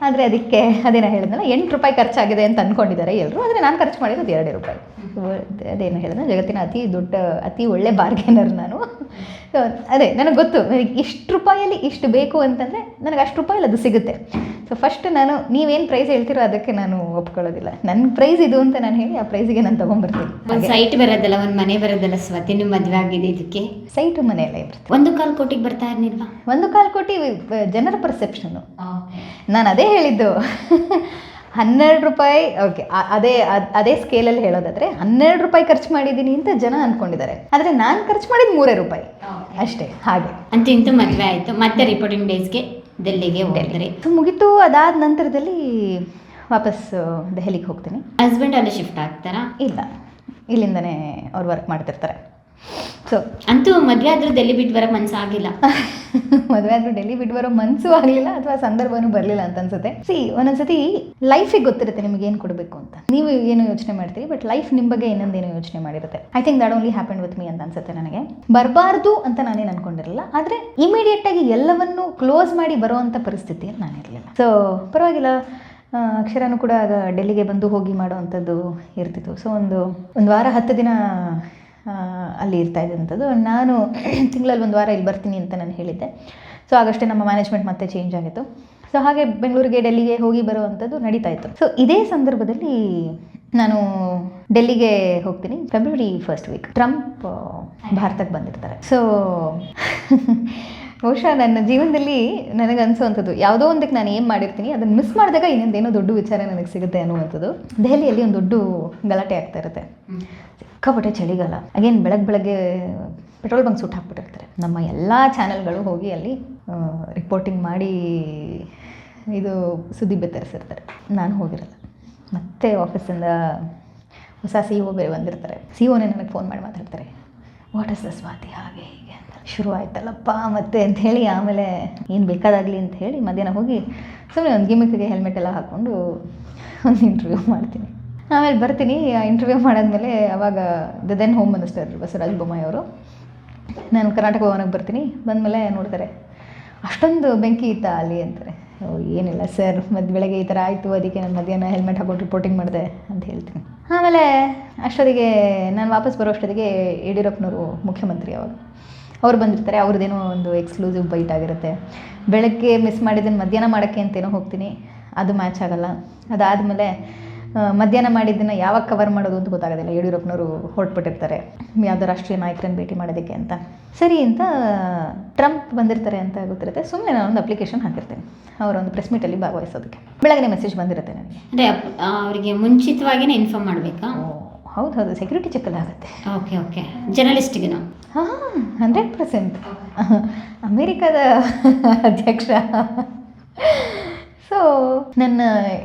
<laughs> ಅದಕ್ಕೆ ಅದೇನ ಹೇಳಿದ್ನಲ್ಲ ಎಂಟು ರೂಪಾಯಿ ಖರ್ಚಾಗಿದೆ ಅಂತ ಅಂದ್ಕೊಂಡಿದ್ದಾರೆ ಎಲ್ಲರೂ ಆದರೆ ನಾನು ಖರ್ಚು ಮಾಡಿರೋದು ಎರಡು ರೂಪಾಯಿ. ಅದೇನು ಹೇಳಿದ್ರೆ ಜಗತ್ತಿನ ಅತಿ ದೊಡ್ಡ ಅತಿ ಒಳ್ಳೆ ಬಾರ್ಗೇನರ್ ನಾನು. ಅದೇ ನನಗೆ ಗೊತ್ತು ನನಗೆ ಇಷ್ಟು ರೂಪಾಯಲ್ಲಿ ಇಷ್ಟು ಬೇಕು ಅಂತಂದರೆ ನನಗೆ ಅಷ್ಟು ರೂಪಾಯಲ್ಲಿ ಅದು ಸಿಗುತ್ತೆ. ಸೊ ಫಸ್ಟ್ ನಾನು ನೀವೇನು ಪ್ರೈಸ್ ಹೇಳ್ತೀರೋ ಅದಕ್ಕೆ ನಾನು ಒಪ್ಕೊಳ್ಳೋದಿಲ್ಲ. ನನ್ನ ಪ್ರೈಸ್ ಇದು ಅಂತ ನಾನು ಹೇಳಿ ಆ ಪ್ರೈಸಿಗೆ ನಾನು ತೊಗೊಂಬರ್ತೀನಿ ಒಂದು ಸೈಟ್ ಬರೋದಲ್ಲ ಒಂದು ಮನೆ ಬರೋದಲ್ಲ ಸ್ವತಿ ನಿಮ್ಮ ಮದುವೆ ಆಗಿದೆ ಇದಕ್ಕೆ? ಸೈಟು ಮನೆಯಲ್ಲ ಇರುತ್ತೆ. ಒಂದು ಕಾಲು ಕೋಟಿಗೆ ಬರ್ತಾ ಇರಲಿಲ್ವಾ? ಒಂದು ಕಾಲು ಕೋಟಿ ಜನರ ಪರ್ಸೆಪ್ಷನು ನಾನು ಅದೇ ಹೇಳಿದ್ದು. ಹನ್ನೆರಡು ರೂಪಾಯಿ ಓಕೆ ಅದೇ ಅದ್- ಸ್ಕೇಲಲ್ಲಿ ಹೇಳೋದಾದ್ರೆ ಹನ್ನೆರಡು ರೂಪಾಯಿ ಖರ್ಚು ಮಾಡಿದ್ದೀನಿ ಅಂತ ಜನ ಅಂದ್ಕೊಂಡಿದ್ದಾರೆ ಆದರೆ ನಾನು ಖರ್ಚು ಮಾಡಿದ್ದು ಮೂರೇ ರೂಪಾಯಿ. ಅಷ್ಟೇ ಹಾಗೆ. ಅಂತಿಂತ ಮದುವೆ ಆಯಿತು. ಮತ್ತೆ ರಿಪೋರ್ಟಿಂಗ್ ಡೇಸ್ಗೆ ಡೆಲ್ಲಿಗೆ ಹೋದ್ರಿ ಸೊ ಮುಗೀತು. ಅದಾದ ನಂತರದಲ್ಲಿ ವಾಪಸ್ ದೆಹಲಿಗೆ ಹೋಗ್ತೀನಿ. ಹಸ್ಬೆಂಡ್ ಅಲ್ಲಿ ಶಿಫ್ಟ್ ಆಗ್ತಾರಾ? ಇಲ್ಲ. ಇಲ್ಲಿಂದನೇ ಅವ್ರು ವರ್ಕ್ ಮಾಡ್ತಿರ್ತಾರೆ. ಸೊ ಅಂತೂ ಮದುವೆ ಆದರೂ <laughs> ಡೆಲ್ಲಿ ಬಿಟ್ಟು ಬರೋ ಮನಸ್ಸು ಆಗಿಲ್ಲ. ಮದುವೆ ಆದರೂ ಡೆಲ್ಲಿ ಬಿಟ್ಟು ಬರೋ ಮನಸ್ಸು ಆಗಲಿಲ್ಲ ಅಥವಾ ಸಂದರ್ಭನೂ ಬರಲಿಲ್ಲ ಅಂತ ಅನ್ಸುತ್ತೆ. ಸಿ ಒಂದೊಂದ್ಸತಿ ಲೈಫಿಗೆ ಗೊತ್ತಿರುತ್ತೆ ನಿಮಗೆ ಏನು ಕೊಡಬೇಕು ಅಂತ. ನೀವು ಏನು ಯೋಚನೆ ಮಾಡ್ತೀರಿ ಬಟ್ ಲೈಫ್ ನಿಮ್ಮ ಬಗ್ಗೆ ಇನ್ನೊಂದೇನೋ ಯೋಚನೆ ಮಾಡಿರುತ್ತೆ. I think that only happen with me ಅಂತ ಅನ್ಸುತ್ತೆ ನನಗೆ. ಬರಬಾರ್ದು ಅಂತ ನಾನೇನು ಅನ್ಕೊಂಡಿರಲಿಲ್ಲ ಆದರೆ ಇಮಿಡಿಯೇಟಾಗಿ ಎಲ್ಲವನ್ನೂ ಕ್ಲೋಸ್ ಮಾಡಿ ಬರುವಂಥ ಪರಿಸ್ಥಿತಿಯಲ್ಲಿ ನಾನಿರಲಿಲ್ಲ ಸೊ ಪರವಾಗಿಲ್ಲ. ಅಕ್ಷರನೂ ಕೂಡ ಆಗ ಡೆಲ್ಲಿಗೆ ಬಂದು ಹೋಗಿ ಮಾಡೋವಂಥದ್ದು ಇರ್ತಿತ್ತು. ಸೊ ಒಂದು ಒಂದು ವಾರ ಹತ್ತು ದಿನ ಅಲ್ಲಿ ಇರ್ತಾ ಇದ್ದಂಥದ್ದು. ನಾನು <clears throat> ತಿಂಗಳಲ್ಲಿ ಒಂದು ವಾರ ಇಲ್ಲಿ ಬರ್ತೀನಿ ಅಂತ ನಾನು ಹೇಳಿದ್ದೆ. ಸೊ ಆಗಷ್ಟೇ ನಮ್ಮ ಮ್ಯಾನೇಜ್ಮೆಂಟ್ ಮತ್ತೆ ಚೇಂಜ್ ಆಗಿತ್ತು. ಸೊ ಹಾಗೆ ಬೆಂಗಳೂರಿಗೆ ಡೆಲ್ಲಿಗೆ ಹೋಗಿ ಬರುವಂಥದ್ದು ನಡೀತಾ ಇತ್ತು. ಸೊ ಇದೇ ಸಂದರ್ಭದಲ್ಲಿ ನಾನು ಡೆಲ್ಲಿಗೆ ಹೋಗ್ತೀನಿ ಫೆಬ್ರವರಿ ಫಸ್ಟ್ ವೀಕ್ ಟ್ರಂಪ್ ಭಾರತಕ್ಕೆ ಬಂದಿರ್ತಾರೆ. ಸೊ <laughs> ಬಹುಶಃ ನನ್ನ ಜೀವನದಲ್ಲಿ ನನಗೆ ಅನಿಸುವಂಥದ್ದು ಯಾವುದೋ ಒಂದಕ್ಕೆ ನಾನು ಏನು ಮಾಡಿರ್ತೀನಿ ಅದನ್ನು ಮಿಸ್ ಮಾಡಿದಾಗ ಇನ್ನೊಂದೇನೋ ದೊಡ್ಡ ವಿಚಾರ ನನಗೆ ಸಿಗುತ್ತೆ ಅನ್ನುವಂಥದ್ದು. ದೆಹಲಿಯಲ್ಲಿ ಒಂದು ದೊಡ್ಡ ಗಲಾಟೆ ಆಗ್ತಾ ಇರುತ್ತೆ. ಸಿಕ್ಕಾಪಟ್ಟೆ ಚಳಿಗಾಲ. ಅಗೇನ್ ಬೆಳಗ್ಗೆ ಬೆಳಗ್ಗೆ ಪೆಟ್ರೋಲ್ ಬಂಕ್ ಸುಟ್ಟು ಹಾಕ್ಬಿಟ್ಟಿರ್ತಾರೆ. ನಮ್ಮ ಎಲ್ಲ ಚಾನೆಲ್ಗಳು ಹೋಗಿ ಅಲ್ಲಿ ರಿಪೋರ್ಟಿಂಗ್ ಮಾಡಿ ಇದು ಸುದ್ದಿ ಬೆತ್ತರಿಸಿರ್ತಾರೆ. ನಾನು ಹೋಗಿರಲ್ಲ. ಮತ್ತೆ ಆಫೀಸಿಂದ ಹೊಸ ಸಿ ಒ ಬೇರೆ ಬಂದಿರ್ತಾರೆ. ಸಿ ಒನೇ ನನಗೆ ಫೋನ್ ಮಾಡಿ ಮಾತಾಡ್ತಾರೆ. ವಾಟ್ ಇಸ್ ದ ಸ್ವಾತಿ ಹಾಗೆ ಹೀಗೆ ಅಂತ. ಶುರು ಆಯ್ತಲ್ಲಪ್ಪ ಮತ್ತೆ ಅಂತ ಹೇಳಿ ಆಮೇಲೆ ಏನು ಬೇಕಾದಾಗಲಿ ಅಂತ ಹೇಳಿ ಮಧ್ಯಾಹ್ನ ಹೋಗಿ ಸುಮ್ಮನೆ ಒಂದು ಗಿಮಿಕ್ಗೆ ಹೆಲ್ಮೆಟ್ ಎಲ್ಲ ಹಾಕ್ಕೊಂಡು ಒಂದು ಇಂಟರ್ವ್ಯೂ ಮಾಡ್ತೀನಿ. ಆಮೇಲೆ ಬರ್ತೀನಿ. ಆ ಇಂಟರ್ವ್ಯೂ ಮಾಡಾದ್ಮೇಲೆ ಅವಾಗ the then home minister Basavaraja Bommai ಅವರು ನಾನು ಕರ್ನಾಟಕ ಭವನಕ್ಕೆ ಬರ್ತೀನಿ. ಬಂದಮೇಲೆ ನೋಡ್ತಾರೆ ಅಷ್ಟೊಂದು ಬೆಂಕಿ ಇತ್ತಾ ಅಲ್ಲಿ? ಅಂತಾರೆ. ಓ, ಏನಿಲ್ಲ ಸರ್. ಮದ್, ಬೆಳಗ್ಗೆ ಈ ಥರ ಆಯಿತು. ಅದಕ್ಕೆ ನಾನು ಮಧ್ಯಾಹ್ನ ಹೆಲ್ಮೆಟ್ ಹಾಕೊಂಡು ರಿಪೋರ್ಟಿಂಗ್ ಮಾಡಿದೆ ಅಂತ ಹೇಳ್ತೀನಿ. ಆಮೇಲೆ ಅಷ್ಟೊತ್ತಿಗೆ ನಾನು ವಾಪಸ್ ಬರೋ ಅಷ್ಟೊತ್ತಿಗೆ ಯಡಿಯೂರಪ್ಪನವರು ಮುಖ್ಯಮಂತ್ರಿ ಅವರು. ಅವ್ರು ಬಂದಿರ್ತಾರೆ. ಅವ್ರದ್ದೇನೋ ಒಂದು ಎಕ್ಸ್ಕ್ಲೂಸಿವ್ ಬೈಟ್ ಆಗಿರುತ್ತೆ. ಬೆಳಗ್ಗೆ ಮಿಸ್ ಮಾಡಿದ್ದನ್ನು ಮಧ್ಯಾಹ್ನ ಮಾಡೋಕ್ಕೆ ಅಂತೇನೋ ಹೋಗ್ತೀನಿ. ಅದು ಮ್ಯಾಚ್ ಆಗಲ್ಲ. ಅದಾದಮೇಲೆ ಮಧ್ಯಾಹ್ನ ಮಾಡಿದ್ದನ್ನು ಯಾವಾಗ ಕವರ್ ಮಾಡೋದು ಅಂತ ಗೊತ್ತಾಗೋದಿಲ್ಲ. ಯಡಿಯೂರಪ್ಪನವರು ಹೊರಟ್ಬಿಟ್ಟಿರ್ತಾರೆ. ಯಾವುದೋ ರಾಷ್ಟ್ರೀಯ ನಾಯಕರನ್ನು ಭೇಟಿ ಮಾಡೋದಕ್ಕೆ ಅಂತ. ಸರಿ ಅಂತ ಟ್ರಂಪ್ ಬಂದಿರ್ತಾರೆ ಅಂತ ಗೊತ್ತಿರುತ್ತೆ. ಸುಮ್ಮನೆ ನಾನು ಒಂದು ಅಪ್ಲಿಕೇಶನ್ ಹಾಕಿರ್ತೇನೆ. ಅವರೊಂದು ಪ್ರೆಸ್ ಮೀಟಲ್ಲಿ ಭಾಗವಹಿಸೋದಕ್ಕೆ. ಬೆಳಗ್ಗೆ ಮೆಸೇಜ್ ಬಂದಿರುತ್ತೆ ನನಗೆ. ಅಂದರೆ ಅವರಿಗೆ ಮುಂಚಿತವಾಗಿನೇ ಇನ್ಫಾರ್ಮ್ ಮಾಡಬೇಕಾ? ಹೌದು ಹೌದು. ಸೆಕ್ಯೂರಿಟಿ ಚೆಕ್ ಆಗುತ್ತೆ. Okay okay. ಜರ್ನಲಿಸ್ಟ್ಗೆನು ಹಾಂ ಹಂಡ್ರೆಡ್ ಪರ್ಸೆಂಟ್ ಅಮೇರಿಕಾದ ಅಧ್ಯಕ್ಷ. ಸೊ ನನ್ನ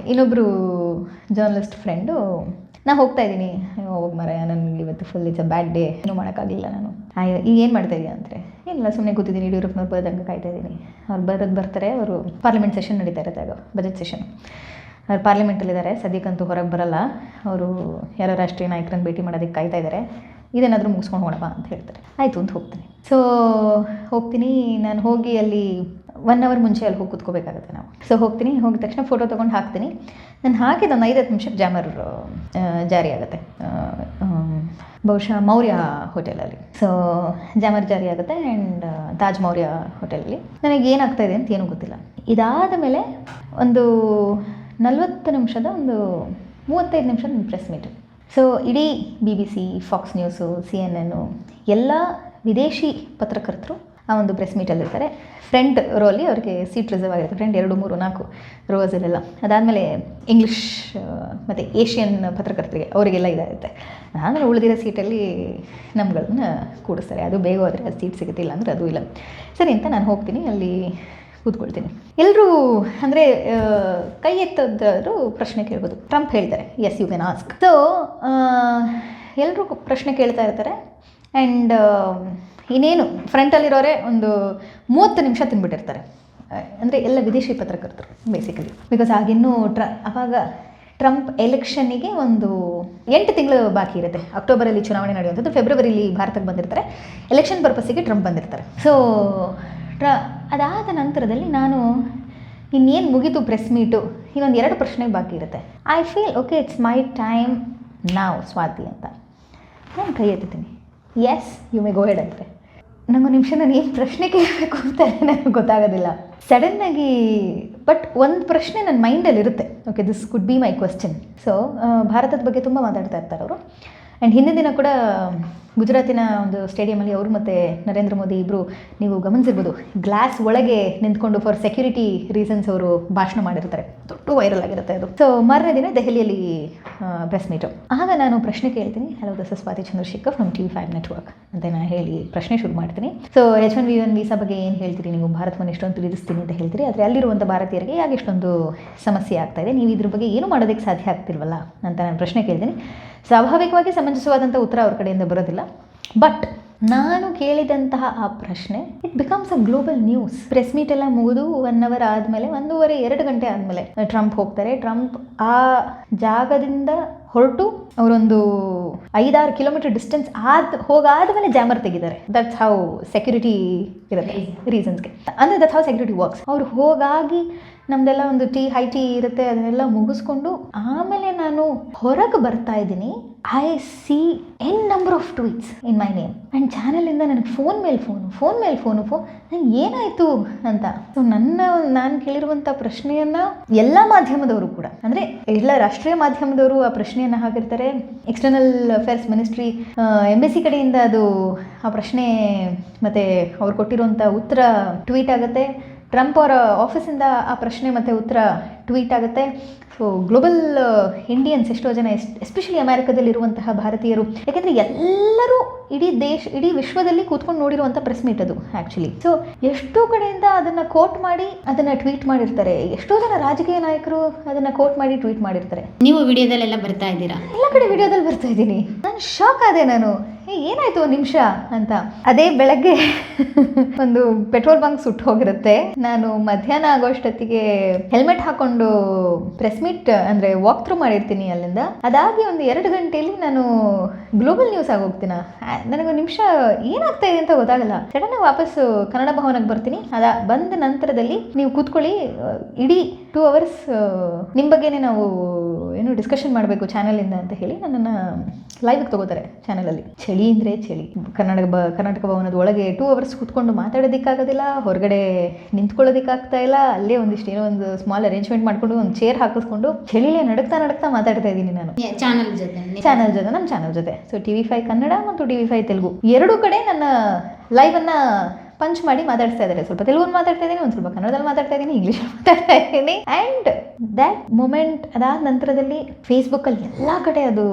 ಇನ್ನೊಬ್ಬರು ಜರ್ನಲಿಸ್ಟ್ ಫ್ರೆಂಡು ನಾ ಹೋಗ್ತಾ ಇದ್ದೀನಿ. ಹೋಗಿ ಮರ ನನಗೆ ಇವತ್ತು full it's a bad day ಏನೂ ಮಾಡೋಕ್ಕಾಗಲಿಲ್ಲ ನಾನು. ಈಗ ಏನು ಮಾಡ್ತಾ ಇದೀಯ ಅಂದರೆ? ಏನಿಲ್ಲ ಸುಮ್ಮನೆ ಕೂತಿದ್ದೀನಿ, ಯಡಿಯೂರಪ್ಪನವ್ರು ಬರೋದಂಗೆ ಕಾಯ್ತಾ ಇದ್ದೀನಿ ಅವ್ರು ಬರೋದು ಬರ್ತಾರೆ, ಅವರು ಪಾರ್ಲಿಮೆಂಟ್ ಸೆಷನ್ ನಡೀತಾ ಇರುತ್ತೆ ಅದು ಬಜೆಟ್ ಸೆಷನ್ ಅವ್ರು ಪಾರ್ಲಿಮೆಂಟಲ್ಲಿದ್ದಾರೆ ಸದ್ಯಕ್ಕಂತೂ ಹೊರಗೆ ಬರಲ್ಲ. ಅವರು ಯಾರೋ ರಾಷ್ಟ್ರೀಯ ನಾಯಕರನ್ನು ಭೇಟಿ ಮಾಡೋದಕ್ಕೆ ಕಾಯ್ತಾ ಇದ್ದಾರೆ ಇದೇನಾದರೂ ಮುಗಿಸ್ಕೊಂಡು ಹೋಗೋಣ ಅಂತ ಹೇಳ್ತಾರೆ. ಆಯಿತು ಅಂತ ಹೋಗ್ತೀನಿ. ಸೊ ಹೋಗ್ತೀನಿ. ನಾನು ಹೋಗಿ ಅಲ್ಲಿ ಒನ್ ಅವರ್ ಮುಂಚೆ ಅಲ್ಲಿ ಹೋಗಿ ಕೂತ್ಕೋಬೇಕಾಗುತ್ತೆ ನಾವು. ಸೊ ಹೋಗ್ತೀನಿ. ಹೋಗಿದ ತಕ್ಷಣ ಫೋಟೋ ತೊಗೊಂಡು ಹಾಕ್ತೀನಿ. ನಾನು ಹಾಕಿದ ಒಂದು ಐದತ್ತು ನಿಮಿಷಕ್ಕೆ ಜಾಮರ್ ಜಾರಿ ಆಗುತ್ತೆ. ಬಹುಶಃ ಮೌರ್ಯ ಹೋಟೆಲಲ್ಲಿ ಸೊ ಜಾಮರ್ ಜಾರಿ ಆಗುತ್ತೆ ಆ್ಯಂಡ್ ತಾಜ್ ಮೌರ್ಯ ಹೋಟೆಲಲ್ಲಿ ನನಗೆ ಏನಾಗ್ತಾ ಇದೆ ಅಂತ ಏನೂ ಗೊತ್ತಿಲ್ಲ. ಇದಾದ ಮೇಲೆ ಒಂದು ನಲ್ವತ್ತು ನಿಮಿಷದ ಒಂದು ಮೂವತ್ತೈದು ನಿಮಿಷದ ಪ್ರೆಸ್ ಮೀಟ್ ಸೊ ಇಡೀ B B C Fox news C N ಎನ್ನು ಎಲ್ಲ ವಿದೇಶಿ ಪತ್ರಕರ್ತರು ಆ ಒಂದು ಪ್ರೆಸ್ ಮೀಟಲ್ಲಿರ್ತಾರೆ ಇರ್ತಾರೆ. ರೋ ರೋಲಿ ಅವ್ರಿಗೆ ಸೀಟ್ ರಿಸರ್ವ್ ಆಗಿರುತ್ತೆ. ಫ್ರೆಂಡ್ ಎರಡು, ಮೂರು, ನಾಲ್ಕು ರೋಸಲ್ಲೆಲ್ಲ ಅದಾದಮೇಲೆ ಇಂಗ್ಲೀಷ್ ಮತ್ತು ಏಷ್ಯನ್ ಪತ್ರಕರ್ತರಿಗೆ ಅವರಿಗೆಲ್ಲ ಇದಾಗುತ್ತೆ. ಆಮೇಲೆ ಉಳಿದಿರೋ ಸೀಟಲ್ಲಿ ನಮ್ಗಳನ್ನ ಕೂಡಿಸ್ತಾರೆ. ಅದು ಬೇಗ ಹೋದರೆ ಅದು ಸೀಟ್ ಸಿಗುತ್ತಿಲ್ಲ ಅಂದರೆ ಅದು ಇಲ್ಲ. ಸರಿ ಅಂತ ನಾನು ಹೋಗ್ತೀನಿ. ಅಲ್ಲಿ ಕೂತ್ಕೊಳ್ತೀನಿ. ಎಲ್ಲರೂ ಅಂದರೆ ಕೈ ಎತ್ತದ್ರು ಪ್ರಶ್ನೆ ಕೇಳ್ಬೋದು. ಟ್ರಂಪ್ ಹೇಳ್ತಾರೆ. Yes you can ask so ಎಲ್ಲರೂ ಪ್ರಶ್ನೆ ಕೇಳ್ತಾ ಇರ್ತಾರೆ. ಆ್ಯಂಡ್ ಇನ್ನೇನು ಫ್ರಂಟಲ್ಲಿರೋರೆ ಒಂದು ಮೂವತ್ತು ನಿಮಿಷ ತಿನ್ಬಿಟ್ಟಿರ್ತಾರೆ. ಅಂದರೆ ಎಲ್ಲ ವಿದೇಶಿ ಪತ್ರಕರ್ತರು ಬೇಸಿಕಲಿ ಬಿಕಾಸ್ ಆಗಿನ್ನೂ ಟ್ರ, ಅವಾಗ ಟ್ರಂಪ್ ಎಲೆಕ್ಷನ್ನಿಗೆ ಒಂದು ಎಂಟು ತಿಂಗಳು ಬಾಕಿ ಇರುತ್ತೆ. ಅಕ್ಟೋಬರಲ್ಲಿ ಚುನಾವಣೆ ನಡೆಯುವಂಥದ್ದು, ಫೆಬ್ರವರಿಲಿ ಭಾರತಕ್ಕೆ ಬಂದಿರ್ತಾರೆ. ಎಲೆಕ್ಷನ್ ಪರ್ಪಸ್ಸಿಗೆ ಟ್ರಂಪ್ ಬಂದಿರ್ತಾರೆ. ಸೊ ಟ್ರ, ಅದಾದ ನಂತರದಲ್ಲಿ ನಾನು ಇನ್ನೇನು ಮುಗೀತು ಪ್ರೆಸ್ ಮೀಟು ಇನ್ನೊಂದು ಎರಡು ಪ್ರಶ್ನೆ ಬಾಕಿ ಇರುತ್ತೆ. I feel okay it's my time ನಾವು ಸ್ವಾತಿ ಅಂತ. ನಾನು ಕೈ ಎತ್ತೀನಿ yes you may go head ಅಂತೆ. ನಂಗೆ ನಿಮಿಷ ನಾನು ಏನು ಪ್ರಶ್ನೆ ಕೇಳಬೇಕು ಅಂತ ನನಗೆ ಗೊತ್ತಾಗೋದಿಲ್ಲ. ಸಡನ್ನಾಗಿ ಬಟ್ ಒಂದು ಪ್ರಶ್ನೆ ನನ್ನ ಮೈಂಡಲ್ಲಿ ಇರುತ್ತೆ. Okay this could be my question so ಭಾರತದ ಬಗ್ಗೆ ತುಂಬ ಮಾತಾಡ್ತಾ ಇರ್ತಾರೆ ಅವರು. ಆ್ಯಂಡ್ ಹಿಂದಿನ ದಿನ ಕೂಡ ಗುಜರಾತಿನ ಒಂದು ಸ್ಟೇಡಿಯಮಲ್ಲಿ ಅವರು ಮತ್ತು ನರೇಂದ್ರ ಮೋದಿ ಇಬ್ಬರು ನೀವು ಗಮನಿಸಿರ್ಬೋದು. ಗ್ಲಾಸ್ ಒಳಗೆ ನಿಂತ್ಕೊಂಡು ಫಾರ್ ಸೆಕ್ಯೂರಿಟಿ ರೀಸನ್ಸ್ ಅವರು ಭಾಷಣ ಮಾಡಿರ್ತಾರೆ. ದೊಡ್ಡ ವೈರಲ್ ಆಗಿರುತ್ತೆ ಅದು. ಸೊ ಮಾರನೇ ದಿನ ದೆಹಲಿಯಲ್ಲಿ ಪ್ರೆಸ್ ಮೀಟು ಆಗ ನಾನು ಪ್ರಶ್ನೆ ಕೇಳ್ತೀನಿ. Hello this is Swati Chandrashekar from T V five network ಅಂತ ನಾನು ಹೇಳಿ ಪ್ರಶ್ನೆ ಶುರು ಮಾಡ್ತೀನಿ. So H one B one visa ಬಗ್ಗೆ ಏನು ಹೇಳ್ತೀರಿ? ನೀವು ಭಾರತವನ್ನು ಎಷ್ಟೊಂದು ತಿಳಿಸ್ತೀನಿ ಅಂತ ಹೇಳ್ತೀರಿ. ಆದರೆ ಅಲ್ಲಿರುವಂಥ ಭಾರತೀಯರಿಗೆ ಯಾಕೆ ಇಷ್ಟೊಂದು ಸಮಸ್ಯೆ ಆಗ್ತಾ ಇದೆ? ನೀವು ಇದ್ರ ಬಗ್ಗೆ ಏನು ಮಾಡೋದಕ್ಕೆ ಸಾಧ್ಯ ಆಗ್ತಿಲ್ವಲ್ಲ ಅಂತ ನಾನು ಪ್ರಶ್ನೆ ಕೇಳ್ತೀನಿ. ಸ್ವಾಭಾವಿಕವಾಗಿ ಸಮಂಜಸವಾದಂಥ ಉತ್ತರ ಅವ್ರ ಕಡೆಯಿಂದ ಬರೋದಿಲ್ಲ. ಬಟ್ ನಾನು ಕೇಳಿದಂತಹ ಆ ಪ್ರಶ್ನೆ it becomes a global news press meet ಎಲ್ಲ ಮುಗಿದು ಒನ್ ಅವರ್ ಆದಮೇಲೆ ಒಂದೂವರೆ, ಎರಡು ಗಂಟೆ ಆದಮೇಲೆ ಟ್ರಂಪ್ ಹೋಗ್ತಾರೆ. ಟ್ರಂಪ್ ಆ ಜಾಗದಿಂದ ಹೊರಟು ಅವರೊಂದು ಐದಾರು ಕಿಲೋಮೀಟರ್ ಡಿಸ್ಟೆನ್ಸ್ ಆದ, ಹೋಗಾದ್ಮೇಲೆ ಜಾಮರ್ ತೆಗಿದ್ದಾರೆ ದಟ್ಸ್ ಹೌ ಸೆಕ್ಯೂರಿಟಿ ಇರುತ್ತೆ ರೀಸನ್ಸ್ಗೆ ಅಂದರೆ ದಟ್ಸ್ ಹೌ ಸೆಕ್ಯೂರಿಟಿ ವರ್ಕ್ಸ್ ಅವ್ರು ಹೋಗಾಗಿ ನಮ್ದೆಲ್ಲ ಒಂದು ಟೀ, ಹೈ ಟೀ ಇರುತ್ತೆ, ಅದನ್ನೆಲ್ಲ ಮುಗಿಸ್ಕೊಂಡು ಆಮೇಲೆ ನಾನು ಹೊರಗೆ ಬರ್ತಾ ಇದ್ದೀನಿ. I C N number of tweets in my name and ಚಾನಲಿಂದ ನನಗೆ ಫೋನ್ ಮೇಲೆ ಫೋನು ಫೋನ್ ಮೇಲೆ ಫೋನು ಫೋನ್ ನಂಗೆ ಏನಾಯಿತು ಅಂತ. ಸೊ ನನ್ನ, ನಾನು ಕೇಳಿರುವಂಥ ಪ್ರಶ್ನೆಯನ್ನು ಎಲ್ಲ ಮಾಧ್ಯಮದವರು ಕೂಡ, ಅಂದರೆ ಎಲ್ಲ ರಾಷ್ಟ್ರೀಯ ಮಾಧ್ಯಮದವರು ಆ ಪ್ರಶ್ನೆಯನ್ನು ಹಾಕಿರ್ತಾರೆ. ಎಕ್ಸ್ಟರ್ನಲ್ ಅಫೇರ್ಸ್ ಮಿನಿಸ್ಟ್ರಿ ಸಿ ಕಡೆಯಿಂದ ಅದು ಆ ಪ್ರಶ್ನೆ ಮತ್ತು ಅವ್ರು ಕೊಟ್ಟಿರುವಂಥ ಉತ್ತರ ಟ್ವೀಟ್ ಆಗುತ್ತೆ. ಟ್ರಂಪ್ ಅವರ ಆಫೀಸಿಂದ ಆ ಪ್ರಶ್ನೆ ಮತ್ತು ಉತ್ತರ ಟ್ವೀಟ್ ಆಗುತ್ತೆ. ಸೊ ಗ್ಲೋಬಲ್ ಇಂಡಿಯನ್ಸ್ ಎಷ್ಟೋ ಜನ ಎಸ್ ಎಸ್ಪೆಷಲಿ ಅಮೆರಿಕದಲ್ಲಿರುವಂತಹ ಭಾರತೀಯರು. ಯಾಕೆಂದರೆ ಎಲ್ಲರೂ ಇಡೀ ದೇಶ ಇಡೀ ವಿಶ್ವದಲ್ಲಿ ಕೂತ್ಕೊಂಡು ನೋಡಿರುವಂಥ ಪ್ರೆಸ್ ಮೀಟ್ ಅದು ಆ್ಯಕ್ಚುಲಿ ಸೊ ಎಷ್ಟೋ ಕಡೆಯಿಂದ ಅದನ್ನು ಕೋಟ್ ಮಾಡಿ ಅದನ್ನು ಟ್ವೀಟ್ ಮಾಡಿರ್ತಾರೆ. ಎಷ್ಟೋ ಜನ ರಾಜಕೀಯ ನಾಯಕರು ಅದನ್ನು ಕೋಟ್ ಮಾಡಿ ಟ್ವೀಟ್ ಮಾಡಿರ್ತಾರೆ. ನೀವು ವಿಡಿಯೋದಲ್ಲೆಲ್ಲ ಬರ್ತಾ ಇದ್ದೀರಾ? ಎಲ್ಲ ಕಡೆ ವಿಡಿಯೋದಲ್ಲಿ ಬರ್ತಾ ಇದ್ದೀನಿ. ನಾನು ಶಾಕ್ ಆದೆ ನಾನು. ಏನಾಯ್ತು ಒಂದು ನಿಮಿಷ ಅಂತ. ಅದೇ ಬೆಳಗ್ಗೆ ಒಂದು ಪೆಟ್ರೋಲ್ ಬಂಕ್ ಸುಟ್ಟು ಹೋಗಿರುತ್ತೆ. ನಾನು ಮಧ್ಯಾಹ್ನ ಆಗೋಷ್ಟೊತ್ತಿಗೆ ಹೆಲ್ಮೆಟ್ ಹಾಕೊಂಡು ಪ್ರೆಸ್ ಮೀಟ್ ಅಂದ್ರೆ ವಾಕ್ ಥ್ರೂ ಮಾಡಿರ್ತೀನಿ ಅಲ್ಲಿಂದ. ಅದಾಗಿ ಒಂದು ಎರಡು ಗಂಟೆಯಲ್ಲಿ ನಾನು ಗ್ಲೋಬಲ್ ನ್ಯೂಸ್ ಆಗೋಗ್ತೀನ ನನಗೊಂದು ನಿಮಿಷ ಏನಾಗ್ತಾ ಇದೆ ಅಂತ ಗೊತ್ತಾಗಲ್ಲ. ಸಡನ್ ವಾಪಸ್ ಕನ್ನಡ ಭವನಕ್ಕೆ ಬರ್ತೀನಿ. ಅದ ಬಂದ ನಂತರದಲ್ಲಿ ನೀವು ಕೂತ್ಕೊಳ್ಳಿ, ಇಡೀ ಟೂ ಅವರ್ಸ್ ನಿಮ್ಮ ಬಗ್ಗೆನೇ ನಾವು ಏನು ಡಿಸ್ಕಷನ್ ಮಾಡಬೇಕು ಚಾನಲಿಂದ ಅಂತ ಹೇಳಿ ನನ್ನನ್ನು ಲೈವ್ಗೆ ತಗೋತಾರೆ ಚಾನಲಲ್ಲಿ ಚಳಿ ಅಂದರೆ ಚಳಿ. ಕರ್ನಾಟಕ ಬ ಕರ್ನಾಟಕ ಭವನದ ಒಳಗೆ ಟೂ ಅವರ್ಸ್ ಕೂತ್ಕೊಂಡು ಮಾತಾಡೋದಕ್ಕಾಗೋದಿಲ್ಲ ಹೊರಗಡೆ ನಿಂತ್ಕೊಳ್ಳೋದಕ್ಕಾಗ್ತಾ ಇಲ್ಲ. ಅಲ್ಲೇ ಒಂದಿಷ್ಟು ಏನೋ ಒಂದು ಸ್ಮಾಲ್ ಅರೇಂಜ್ಮೆಂಟ್ ಮಾಡಿಕೊಂಡು ಒಂದು ಚೇರ್ ಹಾಕಿಸ್ಕೊಂಡು ಚಳಿಲೇ ನಡಕ್ತಾ ನಡಕ್ತಾ ಮಾತಾಡ್ತಾ ಇದ್ದೀನಿ ನಾನು. ಚಾನಲ್ ಜೊತೆ ಚಾನಲ್ ಜೊತೆ. ನಮ್ಮ ಚಾನಲ್ ಜೊತೆ. So T V five Kannada ಮತ್ತು ಟಿ ವಿ ಫೈ ತೆಲುಗು. ಎರಡೂ ಕಡೆ ನನ್ನ ಲೈವನ್ನು ಪಂಚ್ ಮಾಡಿ ಮಾತಾಡ್ತಾ ಇದ್ದಾರೆ. ಸ್ವಲ್ಪ ತೆಲುಗುನ್ ಮಾತಾಡ್ತಾ ಇದ್ದೀನಿ ಒಂದು ಸ್ವಲ್ಪ ಕನ್ನಡದಲ್ಲಿ ಮಾತಾಡ್ತಾ ಇದ್ದೀನಿ ಇಂಗ್ಲೀಷಲ್ಲಿ ಮಾತಾಡ್ತಾ ಇದ್ದೀನಿ ಆ್ಯಂಡ್ ದ್ಯಾಟ್ ಮೂಮೆಂಟ್ ಅದಾದ ನಂತರದಲ್ಲಿ ಫೇಸ್ಬುಕ್ಕಲ್ಲಿ ಎಲ್ಲ ಕಡೆ ಅದು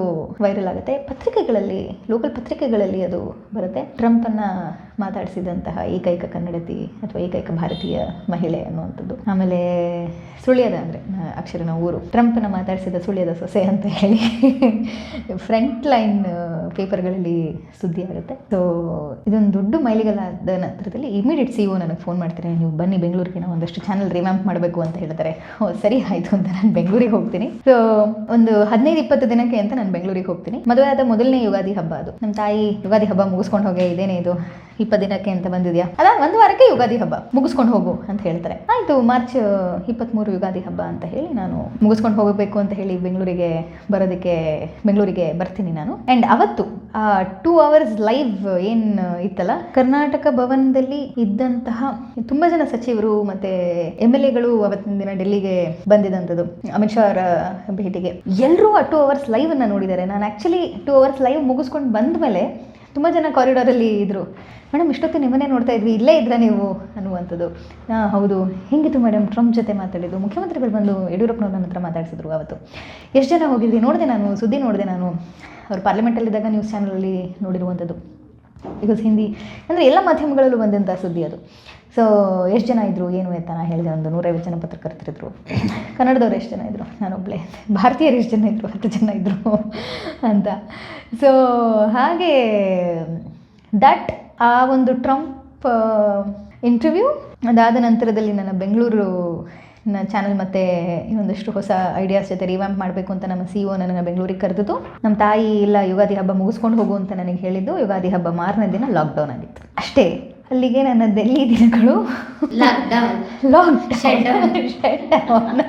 ವೈರಲ್ ಆಗುತ್ತೆ. ಪತ್ರಿಕೆಗಳಲ್ಲಿ ಲೋಕಲ್ ಪತ್ರಿಕೆಗಳಲ್ಲಿ ಅದು ಬರುತ್ತೆ. ಟ್ರಂಪನ್ನು ಮಾತಾಡಿಸಿದಂತಹ ಏಕೈಕ ಕನ್ನಡತಿ ಅಥವಾ ಏಕೈಕ ಭಾರತೀಯ ಮಹಿಳೆ ಅನ್ನುವಂಥದ್ದು. ಆಮೇಲೆ ಸುಳ್ಯದ ಅಂದರೆ ಅಕ್ಷರನ ಊರು. ಟ್ರಂಪ್ನ ಮಾತಾಡಿಸಿದ ಸುಳ್ಯದ ಸೊಸೆ ಅಂತ ಹೇಳಿ <laughs> ಫ್ರಂಟ್ ಲೈನ್ ಪೇಪರ್ಗಳಲ್ಲಿ ಸುದ್ದಿ ಆಗುತ್ತೆ. ಸೊ ಇದೊಂದು ದೊಡ್ಡ ಮೈಲಿಗಲಾದ ನಂತರದಲ್ಲಿ ಇಮಿಡಿಯೇಟ್ ಸಿ ಓ ನನಗೆ ಫೋನ್ ಮಾಡ್ತಾರೆ, ನೀವು ಬನ್ನಿ ಬೆಂಗಳೂರಿಗೆ, ನಾವು ಒಂದಷ್ಟು ಚಾನಲ್ ರಿಮ್ಯಾಂಪ್ ಮಾಡಬೇಕು ಅಂತ ಹೇಳ್ತಾರೆ. ಓ, ಸರಿ, ಆಯಿತು ಅಂತ ನಾನು ಬೆಂಗಳೂರಿಗೆ ಹೋಗ್ತೀನಿ. ಸೊ ಒಂದು ಹದಿನೈದು ಇಪ್ಪತ್ತು ದಿನಕ್ಕೆ ಅಂತ ನಾನು ಬೆಂಗಳೂರಿಗೆ ಹೋಗ್ತೀನಿ. ಮದುವೆ ಆದ ಮೊದಲನೇ ಯುಗಾದಿ ಹಬ್ಬ ಅದು. ನಮ್ಮ ತಾಯಿ ಯುಗಾದಿ ಹಬ್ಬ ಮುಗಿಸ್ಕೊಂಡು ಹೋಗಿ, ಇದೇನೇ ಇದು? ದಿನಕ್ಕೆ ಅಂತ ಬಂದಿದ್ಯಾ? ಅದ ಒಂದು ವಾರಕ್ಕೆ ಯುಗಾದಿ ಹಬ್ಬ. ಮುಗಿಸ್ಕೊಂಡು ಹೋಗು ಅಂತ ಹೇಳ್ತಾರೆ. ಆಯಿತು, ಮಾರ್ಚ್ ಇಪ್ಪತ್ತ್ಮೂರು ಯುಗಾದಿ ಹಬ್ಬ ಅಂತ ಹೇಳಿ ನಾನು ಮುಗಿಸ್ಕೊಂಡು ಹೋಗಬೇಕು ಅಂತ ಹೇಳಿ ಬೆಂಗಳೂರಿಗೆ ಬರೋದಕ್ಕೆ, ಬೆಂಗಳೂರಿಗೆ ಬರ್ತೀನಿ ನಾನು. ಅಂಡ್ ಅವತ್ತು, ಆ ಟೂ ಅವರ್ಸ್ ಲೈವ್ ಏನು ಇತ್ತಲ್ಲ, ಕರ್ನಾಟಕ ಭವನದಲ್ಲಿ ಇದ್ದಂತಹ ತುಂಬ ಜನ ಸಚಿವರು ಮತ್ತೆ ಎಂ ಎಲ್ ಎಗಳು ಅವತ್ತಿನ ದಿನ ಡೆಲ್ಲಿಗೆ ಬಂದಿದ್ದಂಥದ್ದು, ಅಮಿತ್ ಶಾ ಅವರ ಭೇಟಿಗೆ. ಎಲ್ಲರೂ ಆ ಟೂ ಅವರ್ಸ್ ಲೈವನ್ನು ನೋಡಿದ್ದಾರೆ. ನಾನು ಆಕ್ಚುಲಿ ಟೂ ಅವರ್ಸ್ ಲೈವ್ ಮುಗಿಸ್ಕೊಂಡು ಬಂದ ಮೇಲೆ ತುಂಬ ಜನ ಕಾರಿಡಾರಲ್ಲಿ ಇದ್ದರು ಮೇಡಮ್ ಇಷ್ಟೊತ್ತು ನಿಮ್ಮನ್ನೇ ನೋಡ್ತಾ ಇದ್ವಿ, ಇಲ್ಲೇ ಇದ್ರ ನೀವು? ಅನ್ನುವಂಥದ್ದು. ಹಾಂ, ಹೌದು. ಹೆಂಗಿತ್ತು ಮೇಡಮ್ ಟ್ರಂಪ್ ಜೊತೆ ಮಾತಾಡಿದ್ದು. ಮುಖ್ಯಮಂತ್ರಿಗಳು ಬಂದು ಯಡಿಯೂರಪ್ಪನವ್ರು ನನ್ನ ಹತ್ರ ಮಾತಾಡಿಸಿದ್ರು ಅವತ್ತು. ಎಷ್ಟು ಜನ ಹೋಗಿದ್ವಿ ನೋಡಿದೆ ನಾನು, ಸುದ್ದಿ ನೋಡಿದೆ ನಾನು. ಅವ್ರು ಪಾರ್ಲಿಮೆಂಟಲ್ಲಿದ್ದಾಗ ನ್ಯೂಸ್ ಚಾನಲಲ್ಲಿ ನೋಡಿರುವಂಥದ್ದು. ಬಿಕಾಸ್ ಹಿಂದಿ, ಅಂದರೆ ಎಲ್ಲ ಮಾಧ್ಯಮಗಳಲ್ಲೂ ಬಂದಂಥ ಸುದ್ದಿ ಅದು. ಸೊ ಎಷ್ಟು ಜನ ಇದ್ದರು ಏನು ಅಂತ ನಾನು ಹೇಳಿದೆ, ಒಂದು ನೂರೈವತ್ತು ಜನ ಪತ್ರಕರ್ತರಿದ್ದರು ಕನ್ನಡದವ್ರು ಎಷ್ಟು ಜನ ಇದ್ದರು ನಾನೊಬ್ಬಳೇ ಭಾರತೀಯರು ಎಷ್ಟು ಜನ ಇದ್ದರು ಹತ್ತು ಜನ ಇದ್ದರು <laughs> ಅಂತ. ಸೊ ಹಾಗೆ ದಟ್ ಆ ಒಂದು ಟ್ರಂಪ್ ಇಂಟರ್ವ್ಯೂ ಅದಾದ ನಂತರದಲ್ಲಿ ನನ್ನ ಬೆಂಗಳೂರು ನನ್ನ ಚಾನಲ್ ಮತ್ತು ಇನ್ನೊಂದಷ್ಟು ಹೊಸ ಐಡಿಯಾಸ್ ಜೊತೆ ರಿವ್ಯಾಂಪ್ ಮಾಡಬೇಕು ಅಂತ ನಮ್ಮ ಸಿ ಒ ನನಗೆ ಬೆಂಗಳೂರಿಗೆ ಕರೆದಿದ್ದು. ನಮ್ಮ ತಾಯಿ ಇಲ್ಲ, ಯುಗಾದಿ ಹಬ್ಬ ಮುಗಿಸ್ಕೊಂಡು ಹೋಗು ಅಂತ ನನಗೆ ಹೇಳಿದ್ದು. ಯುಗಾದಿ ಹಬ್ಬ ಮಾರನೇ ದಿನ ಲಾಕ್ಡೌನ್ ಆಗಿತ್ತು. ಅಷ್ಟೇ. ಅಲ್ಲಿಗೆ ನನ್ನ ದೆಲ್ಲಿ ದಿನಗಳು lockdown lock Shut down. Shut down